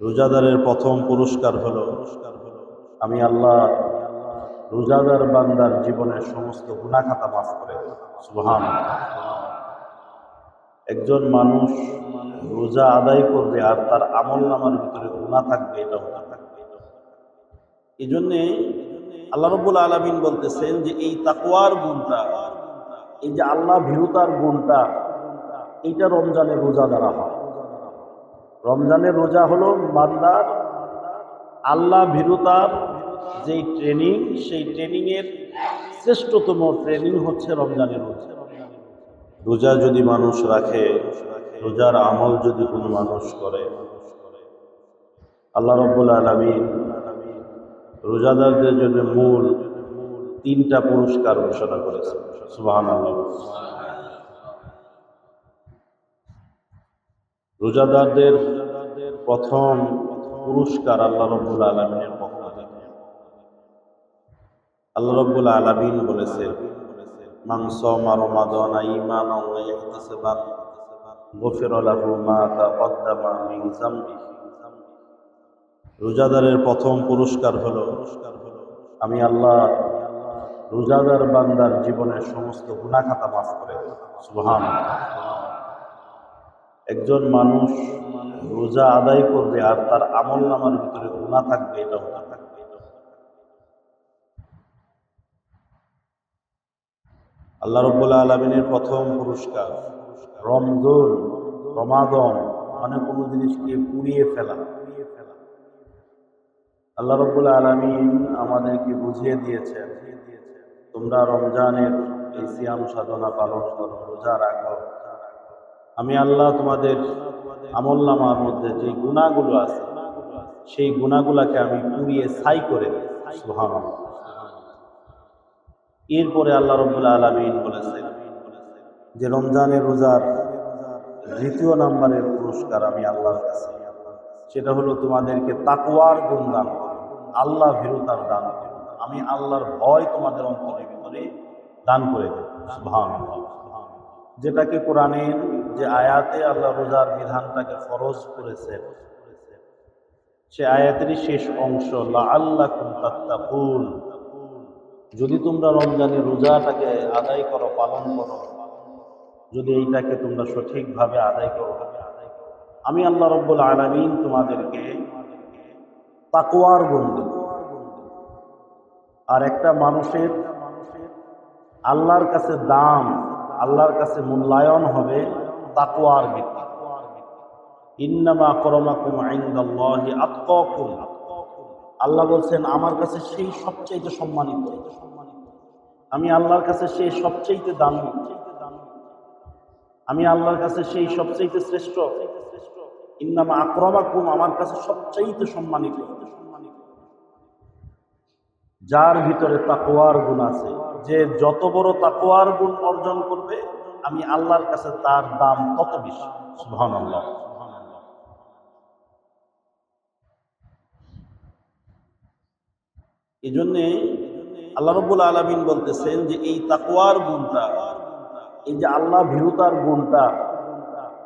রোজাদারের প্রথম পুরস্কার হলো, আমি আল্লাহ রোজাদার বান্দার জীবনের সমস্ত গুণাখাতা মাফ করে সুহান একজন মানুষ রোজা আদায় করবে আর তার আমল নামার ভিতরে গুণা থাকবে, এটা হতে থাকবে। এই জন্যে আল্লাহ রব্বুল আলমিন বলতেছেন যে, এই তাকুয়ার গুণটা, এই যে আল্লাহ ভীরুতার গুণটা, এইটা রমজানের রোজা দ্বারা হয়। রমজানের রোজা হলো বান্দার আল্লাহ ভীরুতার যেই ট্রেনিং, সেই ট্রেনিংয়ের শ্রেষ্ঠতম ট্রেনিং হচ্ছে রমজানের রোজা। রোজা যদি মানুষ রাখে, রোজার আমল যদি কোনো মানুষ করে, আল্লাহ রব্বুল আলমিন রোজাদারদের জন্য মূল তিনটা পুরস্কার ঘোষণা করেছে সুবাহ আল্লাহ রোজাদারদের প্রথম পুরস্কার আল্লাহ রব্বুল আলমিনের পক্ষ থেকে। আল্লাহ রব্বুল আলমিন বলেছে মাংস মারমাদন ইমান মিন রোজাদারের প্রথম পুরস্কার হলো, আমি আল্লাহ রোজাদার বান্দার জীবনের সমস্ত গুণাখাতা মাফ করে সুবহান একজন মানুষ রোজা আদায় করবে আর তার আমল নামার ভিতরে গুণা থাকবে, এটা হতে থাকবে আল্লাহ রব্বুল্লাহ আলমিনের প্রথম পুরস্কার, রমজন, রমাদন মানে কোনো জিনিসকে পুড়িয়ে ফেলা। আল্লাহ রব্বুল আলমিন আমাদেরকে বুঝিয়ে দিয়েছেন, তোমরা রমজানের এই সিয়াম সাধনা পালন করো, রোজা রাখো। আমি আল্লাহ তোমাদের আমল নামার মধ্যে যে গুণাগুলো আছে, সেই গুণাগুলাকে আমি পুড়িয়ে ছাই করে সুহান এরপরে আল্লাহ রব্বুল আলমিন বলেছেন যে রমজানের রোজার দ্বিতীয় নাম্বারের পুরস্কার আমি আল্লাহর কাছে। সেটা হলো তোমাদেরকে তাকুয়ার গুণ দান। আল্লাহ ভীরুতার দান আমি আল্লাহর ভয় তোমাদের অন্তরের ভিতরে দান করে দেব। সুবহান যেটাকে কোরআনের যে আয়াতে আল্লাহ রোজার বিধানটাকে ফরজ করেছেন। সে আয়াতেরই শেষ অংশ আল্লাহ তাত্তাকুন। যদি তোমরা রমজানের রোজাটাকে আদায় করো, পালন করো, যদি এইটাকে তোমরা সঠিকভাবে আদায় করো। আমি আল্লাহ রব্বুল আলমিন তোমাদেরকে তাকুয়ার গুণ দেব আর একটা মানুষের আল্লাহর কাছে দাম, আল্লাহর কাছে মূল্যায়ন হবে তাকুয়ার ভিত্তি ইন্নামা করমাকুম আইন্দাল্লাহি আতকাকুম। আল্লাহ বলছেন, আমার কাছে সেই সবচাইতে সম্মানিত। আমি আল্লাহর কাছে সেই সবচাইতে দামি। আমি আল্লাহর কাছে সেই সবচাইতে শ্রেষ্ঠ। ইন্নামা আক্রমাকুম, আমার কাছে সবচাইতে সম্মানিত। যার ভিতরে তাকোয়ার গুণ আছে, যে যত বড় তাকোয়ার গুণ অর্জন করবে আমি আল্লাহর কাছে তার দাম তত বেশি? সুবহানাল্লাহ। এই জন্যে আল্লাহ রব্বুল আলমিন বলতেছেন যে এই তাকোয়ার গুণটা, এই যে আল্লাহ ভীরুতার গুণটা,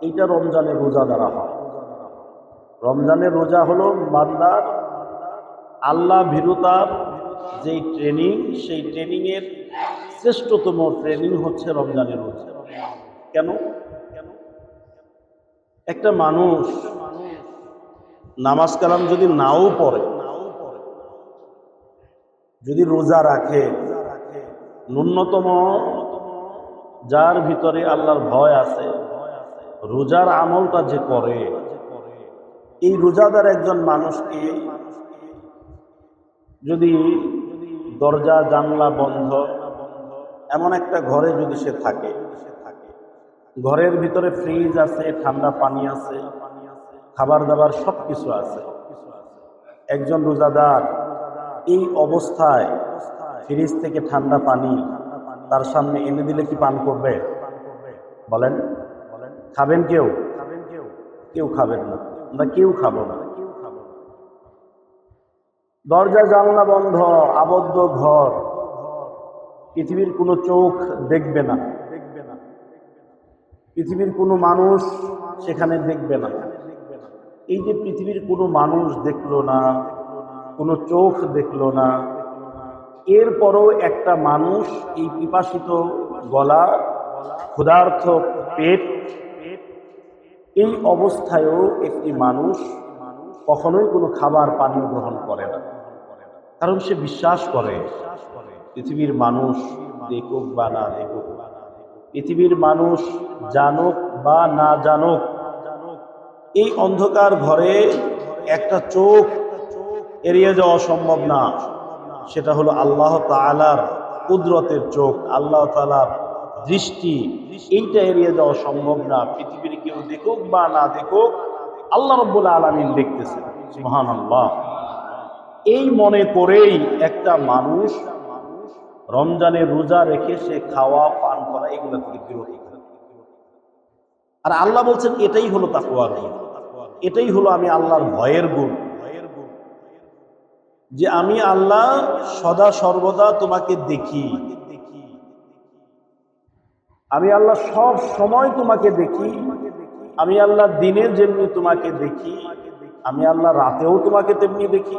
এইটা রমজানের রোজা দ্বারা হয়। রমজানের রোজা হলো বান্দার আল্লাহ ভীরুতার যেই ট্রেনিং সেই ট্রেনিংয়ের শ্রেষ্ঠতম ট্রেনিং হচ্ছে রমজানের রোজা। কেন? একটা মানুষ নামাজ কালাম যদি নাও পড়ে, যদি রোজা রাখে, ন্যূনতম যার ভিতরে আল্লাহর ভয় আছে, রোজার আমলটা যে করে, এই রোজাদার একজন মানুষকে যদি দরজা, জানলা বন্ধ, এমন একটা ঘরে যদি সে থাকে ঘরের ভিতরে ফ্রিজ আছে, ঠান্ডা পানি আছে খাবার দাবার সব কিছু আছে। একজন রোজাদার এই অবস্থায় ফ্রিজ থেকে ঠান্ডা পানি তার সামনে এনে দিলে কি পান করবে? বলেন। খাবেন কেউ? কেউ খাবেন না। আমরা কেউ খাব না। দরজা, জানলা বন্ধ, আবদ্ধ ঘর। পৃথিবীর কোনো চোখ দেখবে না। পৃথিবীর কোনো মানুষ সেখানে দেখবে না। এই যে পৃথিবীর কোনো মানুষ দেখল না, কোনো চোখ দেখল না, এরপরও একটা মানুষ এই পিপাসিত গলা ক্ষুধার্থ পেট, এই অবস্থায়ও একটি মানুষ কখনোই কোনো খাবার পানীয় গ্রহণ করে না। কারণ সে বিশ্বাস করে, পৃথিবীর মানুষ দেখুক বা না দেখুক পৃথিবীর মানুষ জানুক বা না জানুক, এই অন্ধকার ঘরে একটা চোখ এড়িয়ে যাওয়া সম্ভব না। সেটা হলো আল্লাহ তালার কুদরতের চোখ, আল্লাহ তালার দৃষ্টি। এইটা এড়িয়ে যাওয়া সম্ভব না। পৃথিবীর কেউ দেখুক বা না দেখুক, আল্লাহ রব্বুল আলমিন দেখতেছেন মহান আল্লাহ এই মনে করেই একটা মানুষ রমজানের রোজা রেখে সে খাওয়া, পান করা, এগুলো থেকে বিরতি আর আল্লাহ বলছেন, এটাই হলো তাকুয়ার গুণ এটাই হলো আমি আল্লাহর ভয়ের গুণ। যে আমি আল্লাহ সদা সর্বদা তোমাকে দেখি। আমি আল্লাহ সব সময় তোমাকে দেখি। আমি আল্লাহ দিনে যেমনি তোমাকে দেখি। আমি আল্লাহ রাতেও তোমাকে তেমনি দেখি।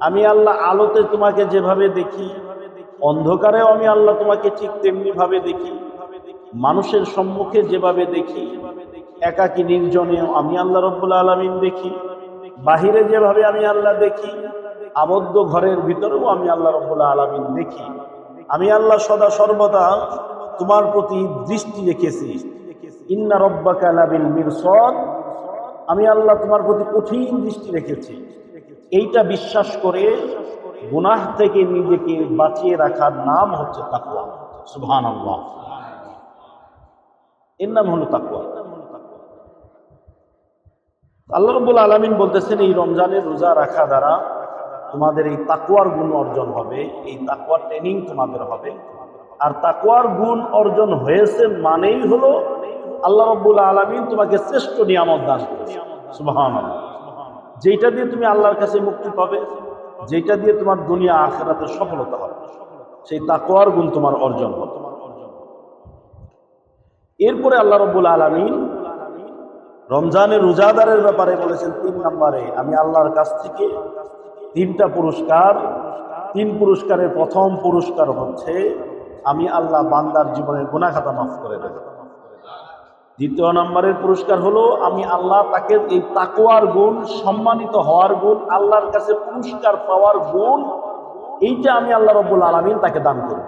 আমি আল্লাহ আলোতে তোমাকে যেভাবে দেখি। অন্ধকারেও আমি আল্লাহ তোমাকে ঠিক তেমনি ভাবে দেখি। মানুষের সম্মুখে যেভাবে দেখি, একাকি নির্জনেও আমি আল্লাহ রব্বুল আলমিন দেখি। বাহিরে যেভাবে আমি আল্লাহ দেখি, আবদ্ধ ঘরের ভিতরেও আমি আল্লাহ রব্বুল আলমিন দেখি। আমি আল্লাহ সদা সর্বদা তোমার প্রতি দৃষ্টি রেখেছি। ইন্না রব্বা কালাবিল মিরসদ। আমি আল্লাহ তোমার প্রতি কঠিন দৃষ্টি রেখেছি। এইটা বিশ্বাস করে গুনাহ থেকে নিজেকে বাঁচিয়ে রাখার নাম হচ্ছে তাকুয়া আল্লাহ এর নাম হলো তাকুয়া আল্লাহ রব্বুল আলমিন বলতেছেন, এই রমজানের রোজা রাখা দ্বারা তোমাদের এই তাকুয়ার গুণ অর্জন হবে, এই তাকুয়ার ট্রেনিং তোমাদের হবে। আর তাকুয়ার গুণ অর্জন হয়েছে মানেই হলো আল্লাহ রব্বুল আলমিন তোমাকে শ্রেষ্ঠ নিয়ামত দান করেছে যেটা দিয়ে তুমি আল্লাহর কাছে মুক্তি পাবে যেটা দিয়ে তোমার দুনিয়া আখেরাতে সফলতা হবে। সেই তাকুয়ার গুণ তোমার অর্জন হবে। এরপরে আল্লাহ রব্বুল আলমিন রমজানের রোজাদারের ব্যাপারে বলেছেন, তিন নম্বরে, আমি আল্লাহর কাছ থেকে তিনটা পুরস্কার, তিন পুরস্কারের প্রথম পুরস্কার হচ্ছে, আমি আল্লাহ বান্দার জীবনের গুণাখাতা মাফ করে দেব। দ্বিতীয় নম্বরের পুরস্কার হলো, আমি আল্লাহ তাকে এই তাকুয়ার গুণ, সম্মানিত হওয়ার গুণ, আল্লাহর কাছে পুরস্কার পাওয়ার গুণ, এইটা আমি আল্লাহ রব্বুল আলমিন তাকে দান করব।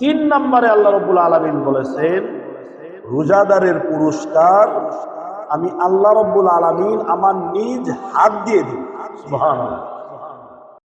তিন নম্বরে আল্লাহ রব্বুল আলমিন বলেছেন, রোজাদারের পুরস্কার আমি আল্লাহ রব্বুল আলমিন আমার নিজ হাত দিয়ে দিই সুহান আল্লাহ